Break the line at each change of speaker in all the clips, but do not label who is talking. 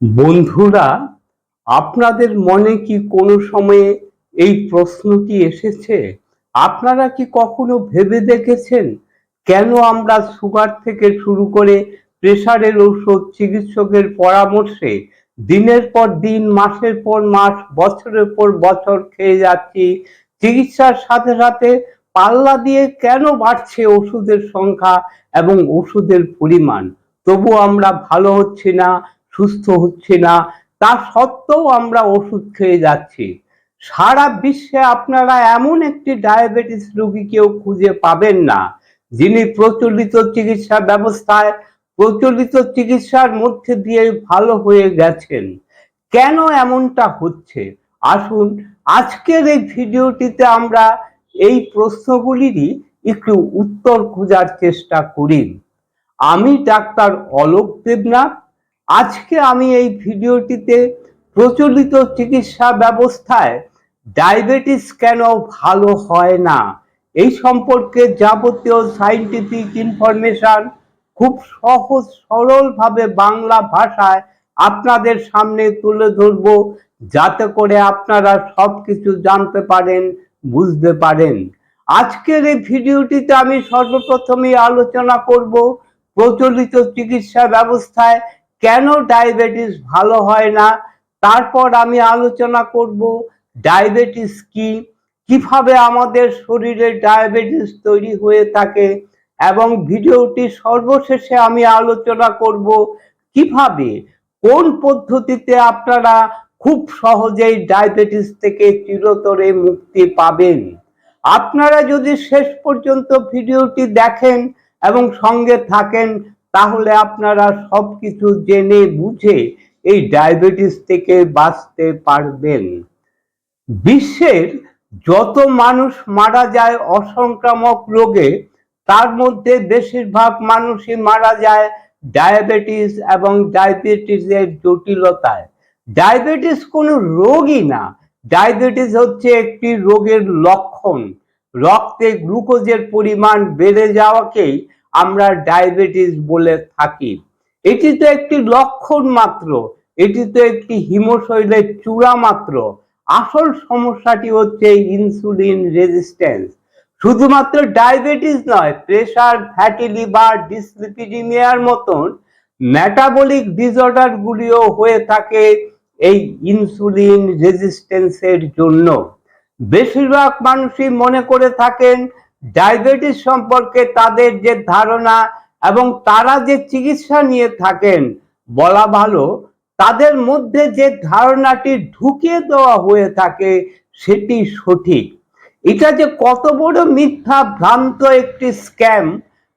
বন্ধুরা, আপনাদের মনে কি কোনো সময়ে এই প্রশ্নটি এসেছে? আপনারা কি কখনো ভেবে দেখেছেন কেন আমরা সুগার থেকে শুরু করে প্রেশারের ঔষধ চিকিৎসকের পরামর্শে দিনের পর দিন, মাসের পর মাস, বছরের পর বছর খেয়ে যাচ্ছি, চিকিৎসার সাথে সাথে পাল্লা দিয়ে কেন বাড়ছে ওষুধের সংখ্যা এবং ওষুধের পরিমাণ? তবু আমরা ভালো হচ্ছি না সুস্থ হচ্ছি না, তা সত্ত্বেও আমরা ওষুধ খেয়ে যাচ্ছি। সারা বিশ্বে আপনারা এমন একটি ডায়াবেটিস রোগীকেও খুঁজে পাবেন না, যিনি প্রচলিত চিকিৎসা ব্যবস্থায় প্রচলিত চিকিৎসার মধ্যে দিয়ে ভালো হয়ে গেছেন। কেন এমনটা হচ্ছে? আসুন, আজকের এই ভিডিওটিতে আমরা এই প্রশ্নগুলিরই একটু উত্তর খোঁজার চেষ্টা করি। আমি ডাক্তার অলোক দেবনাথ আজকে আমি এই ভিডিওটিতে প্রচলিত চিকিৎসা ব্যবস্থায় ডায়াবেটিস কেন ভালো হয় না? এই সম্পর্কে যাবতীয় সাইন্টিফিক ইনফরমেশন খুব সহজ, সরলভাবে বাংলা ভাষায় আপনাদের সামনে তুলে ধরব, যাতে করে আপনারা সব কিছু জানতে পারেন, বুঝতে পারেন। আজকের এই ভিডিওটিতে আমি সর্বপ্রথমেই আলোচনা করব প্রচলিত চিকিৎসা ব্যবস্থায় কেন ডায়াবেটিস ভালো হয় না? তারপর আমি আলোচনা করব ডায়াবেটিস কি? কীভাবে আমাদের শরীরে ডায়াবেটিস তৈরি হয়ে থাকে? এবং ভিডিওটি সর্বশেষে আমি আলোচনা করব কীভাবে, কোন পদ্ধতিতে আপনারা খুব সহজেই ডায়াবেটিস থেকে চিরতরে মুক্তি পাবেন? আপনারা যদি শেষ পর্যন্ত ভিডিওটি দেখেন এবং সঙ্গে থাকেন তাহলে আপনারা সবকিছু জেনে বুঝে এই ডায়াবেটিস থেকে বাঁচতে পারবেন। বিশ্বের যত মানুষ মারা যায় অসংক্রামক রোগে, তার মধ্যে বেশিরভাগ মানুষই মারা যায় ডায়াবেটিস এবং ডায়াবেটিসের জটিলতায়। ডায়াবেটিস কোনো রোগই না। ডায়াবেটিস হচ্ছে একটি রোগের লক্ষণ। রক্তে গ্লুকোজের পরিমাণ বেড়ে যাওয়াকেই আমরা ডায়াবেটিস বলে থাকি। এটি তো একটি লক্ষণ মাত্র এটি তো একটি হিমশৈলের চূড়া মাত্র। আসল সমস্যাটি হচ্ছে ইনসুলিন রেজিস্ট্যান্স শুধুমাত্র ডায়াবেটিস নয় প্রেশার ফ্যাটি লিভার ডিসলিপিডিমিয়ার মতন মেটাবলিক ডিসঅর্ডার গুলিও হয়ে থাকে এই ইনসুলিন রেজিস্ট্যান্সের জন্য। বেশিরভাগ মানুষই মনে করে থাকেন ডায়াবেটিস সম্পর্কে তাদের যে ধারণা এবং তারা যে চিকিৎসা নিয়ে থাকেন, বলা ভালো, তাদের মধ্যে যে ধারণাটি ঢুকিয়ে দেওয়া হয়ে থাকে সেটি সঠিক। এটা যে কত বড় মিথ্যা ভ্রান্ত একটি স্ক্যাম,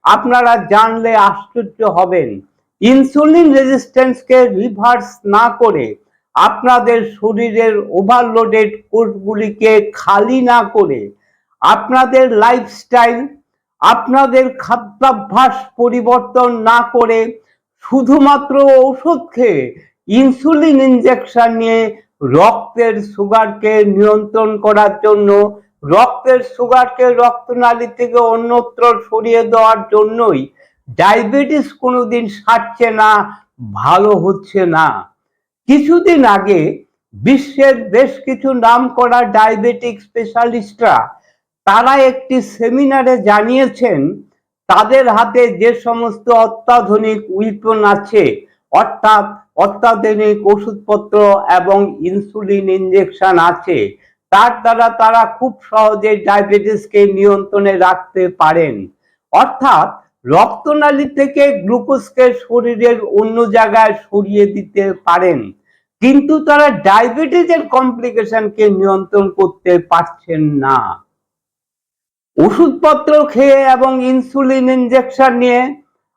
আপনারা জানলে আশ্চর্য হবেন। ইনসুলিন রেজিস্ট্যান্সকে রিভার্স না করে আপনাদের শরীরের ওভারলোডেড কোষগুলিকে খালি না করে আপনাদের লাইফস্টাইল আপনাদের খাদ্যাভ্যাস পরিবর্তন না করে শুধুমাত্র ঔষধ খেয়ে ইনসুলিন ইনজেকশন নিয়ে রক্তের সুগারকে নিয়ন্ত্রণ করার জন্য, রক্তের সুগারকে রক্তনালী থেকে অন্যত্র সরিয়ে দেওয়ার জন্যই ডায়াবেটিস কোনোদিন সারছে না, ভালো হচ্ছে না। কিছুদিন আগে বিশ্বের বেশ কিছু নাম করা ডায়াবেটিক স্পেশালিস্টরা তারা একটি সেমিনারে জানিয়েছেন, তাদের হাতে যে সমস্ত অত্যাধুনিক উইপন আছে, অর্থাৎ অত্যাধুনিক ওষুধপত্র এবং ইনসুলিন ইনজেকশন আছে, তার দ্বারা তারা খুব সহজে ডায়াবেটিসকে নিয়ন্ত্রণে রাখতে পারেন। অর্থাৎ রক্তনালী থেকে গ্লুকোজকে শরীরের অন্য জায়গায় সরিয়ে দিতে পারেন, কিন্তু তারা ডায়াবেটিসের কমপ্লিকেশনকে নিয়ন্ত্রণ করতে পারছেন না। ওষুধপত্র খেয়ে এবং ইনসুলিন ইনজেকশন নিয়ে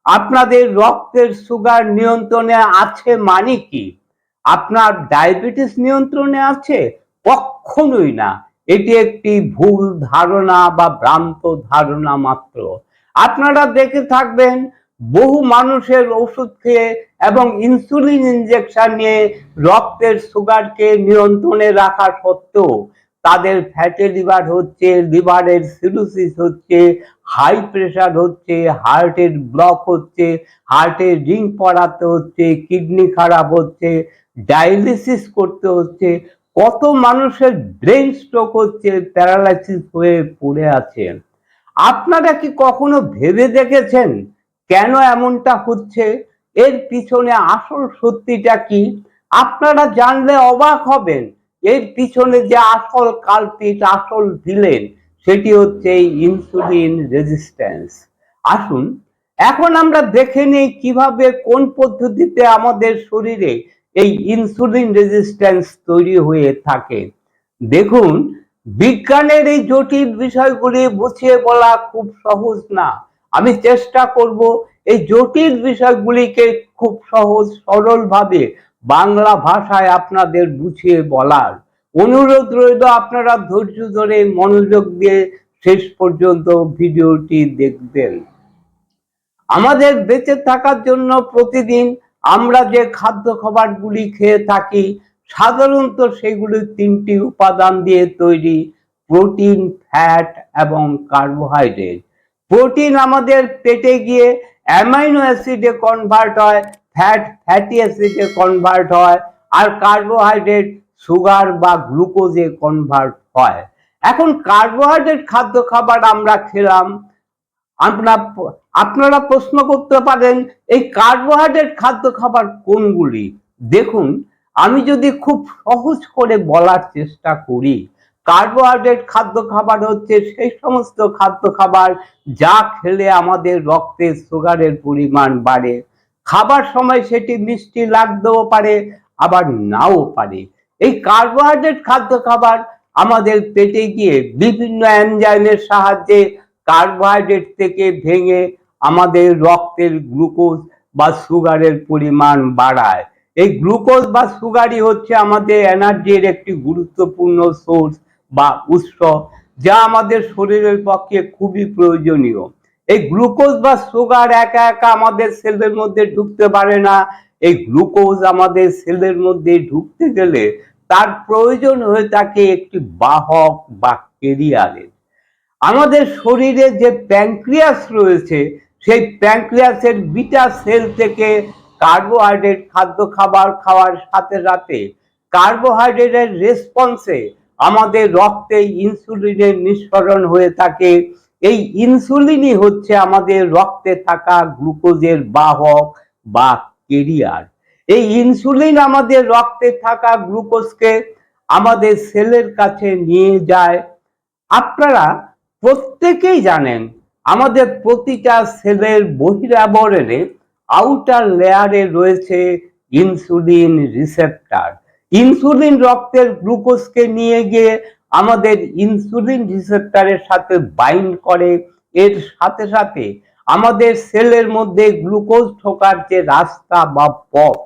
আপনাদের রক্তের সুগার নিয়ন্ত্রণে আছে মানে কি? আপনার ডায়াবেটিস নিয়ন্ত্রণে আছে? কখনোই না। এটি একটি ভুল ধারণা বা ভ্রান্ত ধারণা মাত্র। আপনারা দেখে থাকবেন, বহু মানুষের ওষুধ খেয়ে এবং ইনসুলিন ইনজেকশন নিয়ে রক্তের সুগারকে নিয়ন্ত্রণে রাখা সত্ত্বেও তাদের ফ্যাটি লিভার হচ্ছে লিভারের সিরোসিস হচ্ছে হাই প্রেশার হচ্ছে হার্টের ব্লক হচ্ছে হার্টের রিং পড়াতে হচ্ছে কিডনি খারাপ হচ্ছে ডায়ালিসিস করতে হচ্ছে, কত মানুষের ব্রেন স্ট্রোক হচ্ছে প্যারালাইসিস হয়ে পড়ে আছেন। আপনারা কি কখনো ভেবে দেখেছেন কেন এমনটা হচ্ছে? এর পিছনে আসল সত্যিটা কি? আপনারা জানলে অবাক হবেন। এর পিছনে যে আসল কালপিট, আসল ভিলেন, সেটি হচ্ছে ইনসুলিন রেজিস্ট্যান্স আসুন, এখন আমরা দেখে নিই কীভাবে কোন পদ্ধতিতে আমাদের শরীরে এই ইনসুলিন রেজিস্ট্যান্স তৈরি হয়ে থাকে। দেখুন, বিজ্ঞানের এই জটিল বিষয়গুলি বুঝিয়ে বলা খুব সহজ না। আমি চেষ্টা করব এই জটিল বিষয়গুলিকে খুব সহজ, সরলভাবে বাংলা ভাষায় আপনাদের বুঝিয়ে বলার অনুরোধ রইল আপনারা ধৈর্য ধরে মনোযোগ দিয়ে শেষ পর্যন্ত ভিডিওটি দেখবেন। আমাদের বেঁচে থাকার জন্য প্রতিদিন আমরা যে খাদ্য খাবারগুলি খেয়ে থাকি, সাধারণত সেগুলি তিনটি উপাদান দিয়ে তৈরি, প্রোটিন, ফ্যাট এবং কার্বোহাইড্রেট। প্রোটিন আমাদের পেটে গিয়ে অ্যামাইনো অ্যাসিডে কনভার্ট হয় ফ্যাট ফ্যাটি অ্যাসিডে কনভার্ট হয় আর কার্বোহাইড্রেট সুগার বা গ্লুকোজে কনভার্ট হয়। এখন কার্বোহাইড্রেট খাদ্য খাবার আমরা খেলাম। আমরা আপনারা প্রশ্ন করতে পারেন, এই কার্বোহাইড্রেট খাদ্য খাবার কোনগুলি? দেখুন, আমি যদি খুব সহজ করে বলার চেষ্টা করি কার্বোহাইড্রেট খাদ্য খাবার হচ্ছে সেই সমস্ত খাদ্য খাবার যা খেলে আমাদের রক্তে সুগারের পরিমাণ বাড়ে। খাবার সময় সেটি মিষ্টি লাগতেও পারে, আবার নাও পারে। এই কার্বোহাইড্রেট খাদ্য খাবার আমাদের পেটে গিয়ে বিভিন্ন এনজাইমের সাহায্যে কার্বোহাইড্রেট থেকে ভেঙে আমাদের রক্তের গ্লুকোজ বা সুগারের পরিমাণ বাড়ায়। এই গ্লুকোজ বা সুগারই হচ্ছে আমাদের এনার্জির একটি গুরুত্বপূর্ণ সোর্স বা উৎস, যা আমাদের শরীরের পক্ষে খুবই প্রয়োজনীয়। এই গ্লুকোজ বা সুগার একা একা আমাদের সেলের মধ্যে ঢুকতে পারে না। এই গ্লুকোজ আমাদের সেলের মধ্যে ঢুকতে গেলে তার প্রয়োজন হয়ে থাকে একটি বাহক বা কেরিয়ারের আমাদের শরীরে যে প্যাঙ্ক্রিয়াস রয়েছে, সেই প্যাঙ্ক্রিয়াসের বিটা সেল থেকে কার্বোহাইড্রেট খাদ্য খাবার খাওয়ার সাথে সাথে কার্বোহাইড্রেটের রেসপন্সে আমাদের রক্তে ইনসুলিনের নিঃসরণ হয়ে থাকে। এই ইনসুলিনই হচ্ছে আমাদের রক্তে থাকা গ্লুকোজের বাহক বা কেরিয়ার এই ইনসুলিন আমাদের রক্তে থাকা গ্লুকোজকে আমাদের সেলের কাছে নিয়ে যায়। আপনারা প্রত্যেকেই জানেন, আমাদের প্রতিটা সেলের বহিরাবরণে আউটার লেয়ারে রয়েছে ইনসুলিন রিসেপ্টার ইনসুলিন রক্তের গ্লুকোজকে নিয়ে গিয়ে আমাদের ইনসুলিন রিসেপ্টারের সাথে বাইন্ড করে। এর সাথে সাথে আমাদের সেলের মধ্যে গ্লুকোজ ঠোকার যে রাস্তা বা পথ,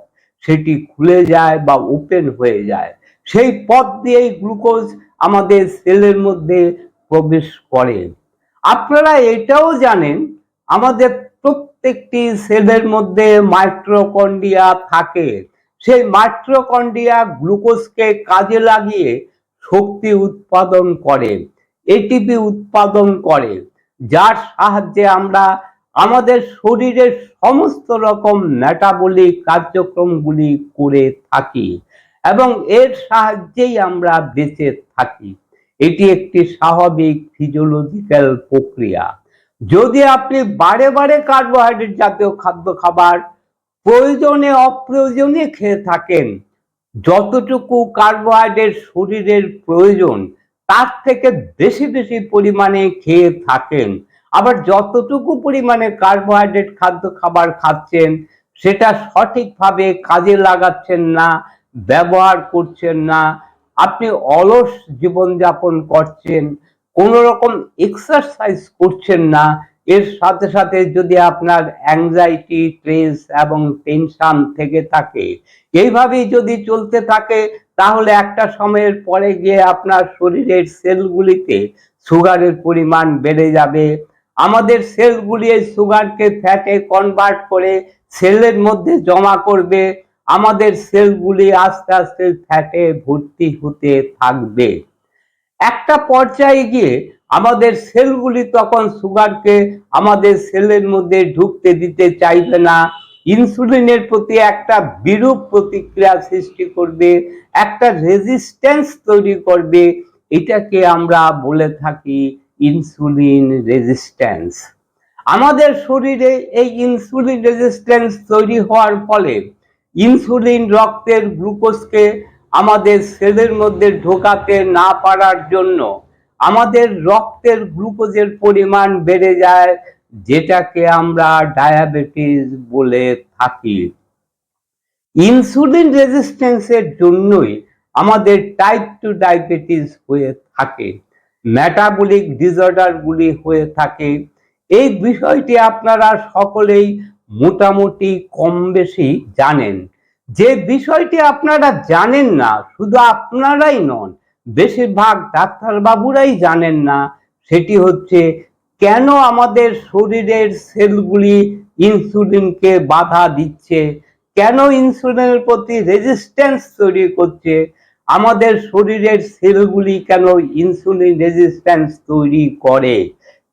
সেটি খুলে যায় বা ওপেন হয়ে যায়। সেই পথ দিয়েই গ্লুকোজ আমাদের সেলের মধ্যে প্রবেশ করে। আপনারা এটাও জানেন, আমাদের প্রত্যেকটি সেলের মধ্যে মাইক্রোকন্ডিয়া থাকে। সেই মাইক্রোকন্ডিয়া গ্লুকোজকে কাজে লাগিয়ে শক্তি উৎপাদন করে এটিপি উৎপাদন করে, যার সাহায্যে আমরা আমাদের শরীরের সমস্ত রকম মেটাবলিক কার্যক্রমগুলি করে থাকি এবং এর সাহায্যেই আমরা বেঁচে থাকি। এটি একটি স্বাভাবিক ফিজিওলজিক্যাল প্রক্রিয়া। যদি আপনি বারে বারে কার্বোহাইড্রেট জাতীয় খাদ্য খাবার প্রয়োজনে অপ্রয়োজনে খেয়ে থাকেন যতটুকু কার্বোহাইড্রেট শরীরের প্রয়োজন, তার থেকে বেশি বেশি পরিমাণে খেয়ে থাকেন। আবার যতটুকু পরিমাণে কার্বোহাইড্রেট খাদ্য খাবার খাচ্ছেন, সেটা সঠিকভাবে কাজে লাগাচ্ছেন না, ব্যবহার করছেন না। আপনি অলস জীবনযাপন করছেন কোন রকম এক্সারসাইজ করছেন না এর সাথে সাথে যদি আপনার অ্যাংজাইটি স্ট্রেস এবং টেনশন থেকে থাকে, এইভাবেই যদি চলতে থাকে, তাহলে একটা সময়ের পরে গিয়ে আপনার শরীরের সেলগুলিতে সুগারের পরিমাণ বেড়ে যাবে। আমাদের সেলগুলি এই সুগারকে ফ্যাটে কনভার্ট করে সেলের মধ্যে জমা করবে। আমাদের সেলগুলি আস্তে আস্তে ফ্যাটে ভর্তি হতে থাকবে। একটা পর্যায়ে গিয়ে আমাদের সেলগুলি তখন সুগারকে আমাদের সেলের মধ্যে ঢুকতে দিতে চাইবে না। ইনসুলিনের প্রতি একটা বিরূপ প্রতিক্রিয়া সৃষ্টি করবে, একটা রেজিস্ট্যান্স তৈরি করবে। এটাকে আমরা বলে থাকি ইনসুলিন রেজিস্ট্যান্স আমাদের শরীরে এই ইনসুলিন রেজিস্ট্যান্স তৈরি হওয়ার ফলে ইনসুলিন রক্তের গ্লুকোজকে আমাদের সেলের মধ্যে ঢোকাতে না পারার জন্য আমাদের রক্তের গ্লুকোজের পরিমাণ বেড়ে যায়, যেটাকে আমরা ডায়াবেটিস বলে থাকি। ইনসুলিন রেজিস্ট্যান্সের জন্যই আমাদের টাইপ টু ডায়াবেটিস হয়ে থাকে মেটাবলিক ডিসঅর্ডারগুলি হয়ে থাকে। এই বিষয়টি আপনারা সকলেই মোটামুটি কম বেশি জানেন। যে বিষয়টি আপনারা জানেন না, শুধু আপনারাই নন বেশিরভাগ ডাক্তারবাবুরাই জানেন না, সেটি হচ্ছে কেন আমাদের শরীরের সেলগুলি ইনসুলিনকে বাধা দিচ্ছে, কেন ইনসুলিনের প্রতি রেজিস্ট্যান্স তৈরি করছে, আমাদের শরীরের সেলগুলি কেন ইনসুলিন রেজিস্ট্যান্স তৈরি করে,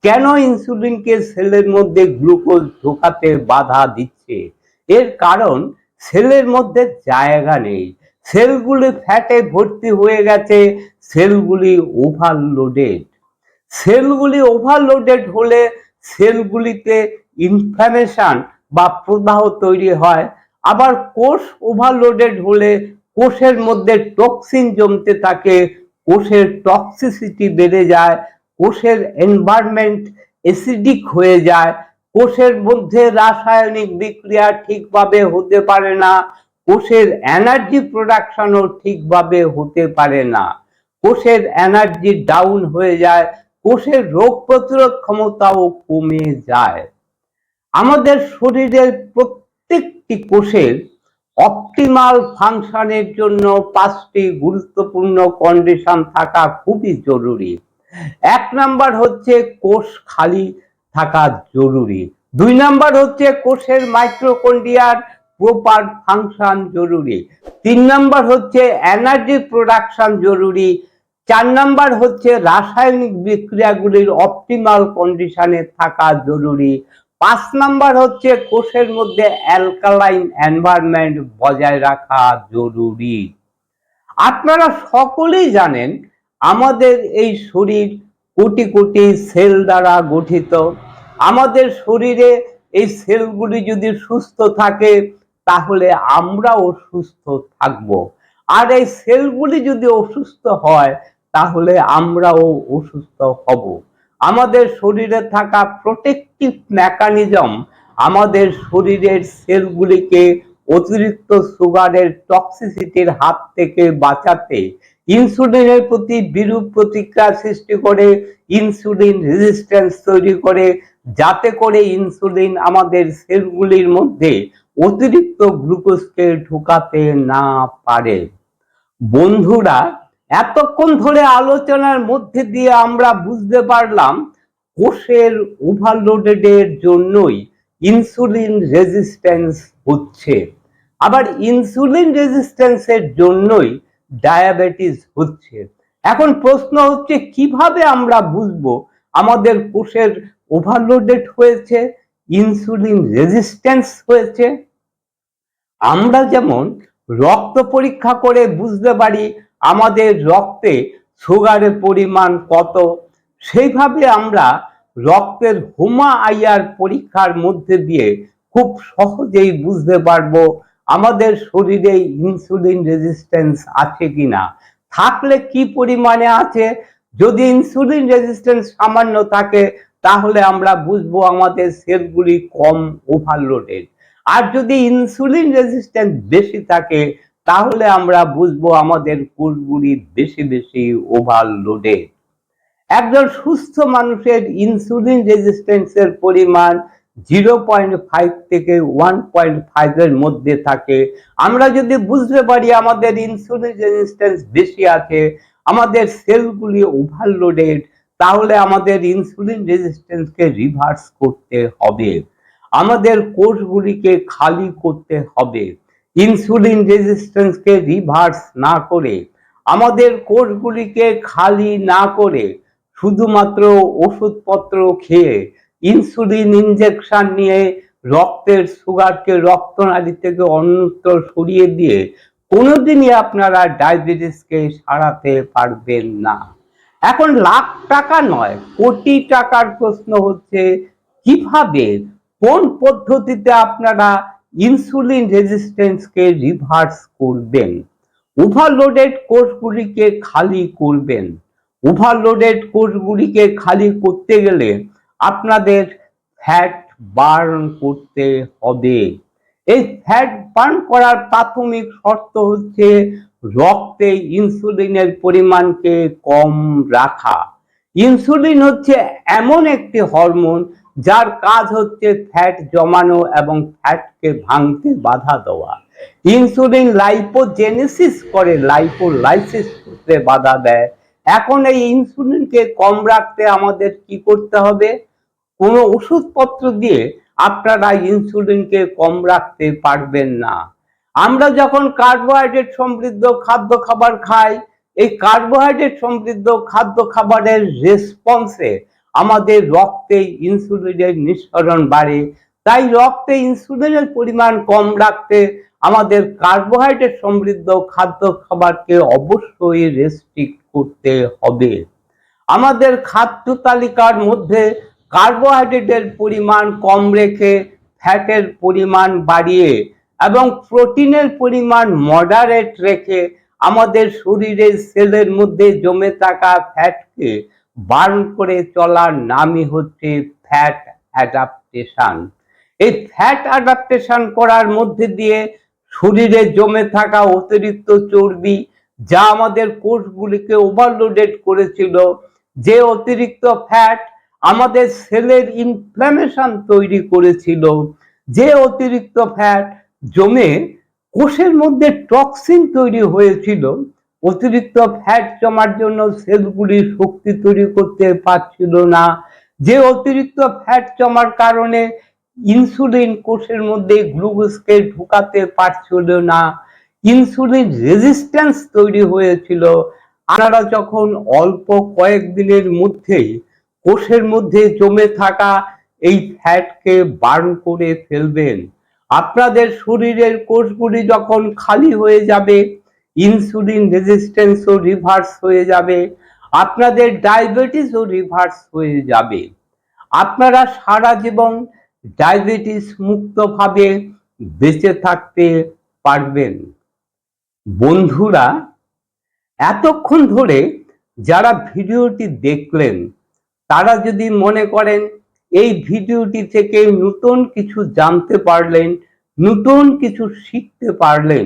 কেন ইনসুলিনকে সেলের মধ্যে গ্লুকোজ ঢোকাতে বাধা দিচ্ছে, এর কারণ সেলের মধ্যে জায়গা নেই। সেলগুলি ফ্যাটে ভর্তি হয়ে গেছে, সেলগুলি ওভারলোডেড সেলগুলি ওভারলোডেড হলে সেলগুলিতে ইনফ্লামেশন বা প্রদাহ তৈরি হয়। আবার কোষ ওভারলোডেড হলে কোষের মধ্যে টক্সিন জমতে থাকে, কোষের টক্সিসিটি বেড়ে যায়, কোষের এনভায়রনমেন্ট অ্যাসিডিক হয়ে যায়, কোষের মধ্যে রাসায়নিক বিক্রিয়া ঠিকভাবে হতে পারে না কোষের এনার্জি প্রোডাকশনও ঠিকভাবে হতে পারে না। কোষের এনার্জি ডাউন হয়ে যায়, কোষের রোগ প্রতিরোধ ক্ষমতাও কমে যায়। আমাদের শরীরের প্রত্যেকটি কোষের অপটিমাল ফাংশনের জন্য পাঁচটি গুরুত্বপূর্ণ কন্ডিশন থাকা খুবই জরুরি। এক নাম্বার হচ্ছে কোষ খালি থাকা জরুরি। দুই নাম্বার হচ্ছে কোষের মাইক্রোকন্ডিয়ার প্রপার ফাংশন জরুরি। তিন নাম্বার হচ্ছে এনার্জি প্রোডাকশন জরুরি। চার নাম্বার হচ্ছে রাসায়নিক বিক্রিয়াগুলির অপটিমাল কন্ডিশনে থাকা জরুরি। পাঁচ নাম্বার হচ্ছে কোষের মধ্যে অ্যালকালাইন এনভায়রনমেন্ট বজায় রাখা জরুরি। আপনারা সকলেই জানেন, আমাদের এই শরীর কোটি কোটি সেল দ্বারা গঠিত। আমাদের শরীরে এই সেলগুলি যদি সুস্থ থাকে তাহলে আমরাও সুস্থ থাকব। আর এই সেলগুলি যদি অসুস্থ হয়, তাহলে আমরাও অসুস্থ হব। আমাদের শরীরে থাকা প্রোটেকটিভ মেকানিজম আমাদের শরীরের সেলগুলিকে অতিরিক্ত সুগারের টক্সিসিটির হাত থেকে বাঁচাতে ইনসুলিনের প্রতি বিরূপ প্রতিক্রিয়া সৃষ্টি করে ইনসুলিন রেজিস্ট্যান্স তৈরি করে, যাতে করে ইনসুলিন আমাদের সেলগুলির মধ্যে অতিরিক্ত গ্লুকোজকে ঢুকাতে না পারে। বন্ধুরা, এতক্ষণ ধরে আলোচনার মধ্যে দিয়ে আমরা বুঝতে পারলাম, কোষের ওভারলোডেডের জন্যই ইনসুলিন রেজিস্ট্যান্স হচ্ছে। আবার ইনসুলিন রেজিস্ট্যান্সের জন্যই ডায়াবেটিস হচ্ছে। এখন প্রশ্ন হচ্ছে, কীভাবে আমরা বুঝব আমাদের কোষের ওভারলোডেড হয়েছে, ইনসুলিন রেজিস্ট্যান্স হয়েছে? আমরা যেমন রক্ত পরীক্ষা করে বুঝতে পারি আমাদের রক্তে সুগারের পরিমাণ কত, সেইভাবে আমরা রক্তের হোমা আইয়ার পরীক্ষার মধ্যে দিয়ে খুব সহজেই বুঝতে পারব আমাদের শরীরে ইনসুলিন রেজিস্ট্যান্স আছে কিনা। থাকলে কি পরিমাণে আছে? যদি ইনসুলিন রেজিস্ট্যান্স সামান্য থাকে, তাহলে আমরা বুঝব আমাদের সেলগুলি কম ওভারলোডেড আর যদি ইনসুলিন রেজিস্ট্যান্স বেশি থাকে, তাহলে আমরা বুঝব আমাদের কোষগুলি বেশি বেশি ওভারলোডেড একজন সুস্থ মানুষের ইনসুলিন রেজিস্ট্যান্সের পরিমাণ জিরো পয়েন্ট ফাইভ থেকে ওয়ান পয়েন্ট ফাইভের মধ্যে থাকে। আমরা যদি বুঝতে পারি আমাদের ইনসুলিন রেজিস্ট্যান্স বেশি আছে, আমাদের সেলগুলি ওভারলোডেড তাহলে আমাদের ইনসুলিন রেজিস্ট্যান্সকে রিভার্স করতে হবে। আমাদের কোষগুলিকে খালি করতে হবে। ইনসুলিন রেজিস্ট্যান্সকে রিভার্স না করে, আমাদের কোষগুলিকে খালি না করে শুধুমাত্র ওষুধপত্র খেয়ে ইনসুলিন ইনজেকশন নিয়ে রক্তের সুগারকে রক্তনালী থেকে অন্যত্র সরিয়ে দিয়ে কোনোদিনই আপনারা ডায়াবেটিসকে সারাতে পারবেন না। এখন লাখ টাকা নয়, কোটি টাকার প্রশ্ন হচ্ছে, কীভাবে কোন পদ্ধতিতে আপনারা ইনসুলিন রেজিস্ট্যান্সকে রিভার্স করবেন? ওভারলোডেড কোষগুলিকে খালি করবেন। ওভারলোডেড কোষগুলিকে খালি করতে গেলে আপনাদের ফ্যাট বার্ন করতে হবে। এই ফ্যাট বার্ন করার প্রাথমিক শর্ত হচ্ছে রক্তে ইনসুলিনের পরিমাণকে কম রাখা। ইনসুলিন হচ্ছে এমন একটি হরমোন যার কাজ হচ্ছে ফ্যাট জমানো এবং ফ্যাটকে ভাঙতে বাধা দেওয়া। ইনসুলিন লাইপোজেনেসিস করে লাইপোলাইসিস করতে বাধা দেয়। এখন এই ইনসুলিনকে কম রাখতে আমাদের কি করতে হবে? কোনো ওষুধপত্র দিয়ে আপনারা ইনসুলিনকে কম রাখতে পারবেন না। আমরা যখন কার্বোহাইড্রেট সমৃদ্ধ খাদ্য খাবার খাই, এই কার্বোহাইড্রেট সমৃদ্ধ খাদ্য খাবারের রেসপন্সে আমাদের রক্তে ইনসুলিনের নিঃসরণ বাড়ে। তাই রক্তে ইনসুলিনের পরিমাণ কম রাখতে আমাদের কার্বোহাইড্রেট সমৃদ্ধ খাদ্য খাবারকে অবশ্যই রেস্ট্রিক্ট করতে হবে। আমাদের খাদ্য তালিকার মধ্যে কার্বোহাইড্রেটের পরিমাণ কম রেখে ফ্যাটের পরিমাণ বাড়িয়ে এবং প্রোটিনের পরিমাণ মডারেট রেখে আমাদের শরীরের সেলের মধ্যে জমে থাকা ফ্যাটকে বার্ন করে চলার নামই হচ্ছে ফ্যাট অ্যাডাপ্টেশন এই ফ্যাট অ্যাডাপ্টেশন করার মধ্যে দিয়ে শরীরে জমে থাকা অতিরিক্ত চর্বি যা আমাদের কোষগুলিকে ওভারলোডেড করেছিল, যে অতিরিক্ত ফ্যাট আমাদের সেলের ইনফ্ল্যামেশন তৈরি করেছিল, যে অতিরিক্ত ফ্যাট জমে কোষের মধ্যে টক্সিন তৈরি হয়েছিল অতিরিক্ত ফ্যাট জমার জন্য সেলগুলি শক্তি তৈরি করতে পারছিল না। যে অতিরিক্ত ফ্যাট জমার কারণে ইনসুলিন কোষের মধ্যে গ্লুকোজকে ঢুকাতে পারছিল না। ইনসুলিন রেজিস্ট্যান্স তৈরি হয়েছিল। আপনারা যখন অল্প কয়েকদিনের মধ্যেই কোষের মধ্যে জমে থাকা এই ফ্যাটকে বার্ন করে ফেলবেন, আপনাদের শরীরের কোষগুলি যখন খালি হয়ে যাবে ইনসুলিন রেজিস্ট্যান্সও রিভার্স হয়ে যাবে, আপনাদের ডায়াবেটিসও রিভার্স হয়ে যাবে। আপনারা সারা জীবন ডায়াবেটিস মুক্তভাবে বেঁচে থাকতে পারবেন। বন্ধুরা, এতক্ষণ ধরে যারা ভিডিওটি দেখলেন, তারা যদি মনে করেন এই ভিডিওটি থেকে নতুন কিছু জানতে পারলেন, নতুন কিছু শিখতে পারলেন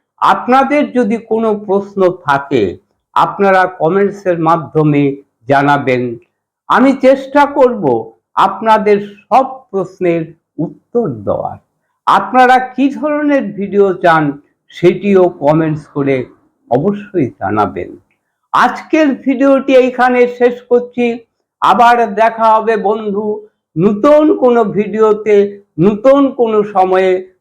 আপনাদের যদি কোনো প্রশ্ন থাকে, আপনারা কমেন্টসের মাধ্যমে জানাবেন। আমি চেষ্টা করব আপনাদের সব প্রশ্নের উত্তর দেওয়ার। আপনারা কি ধরনের ভিডিও চান সেটিও কমেন্টস করে অবশ্যই জানাবেন। আজকের ভিডিওটি এইখানে শেষ করছি। আবার দেখা হবে বন্ধু। নতুন কোনো ভিডিওতে, নতুন কোনো সময়ে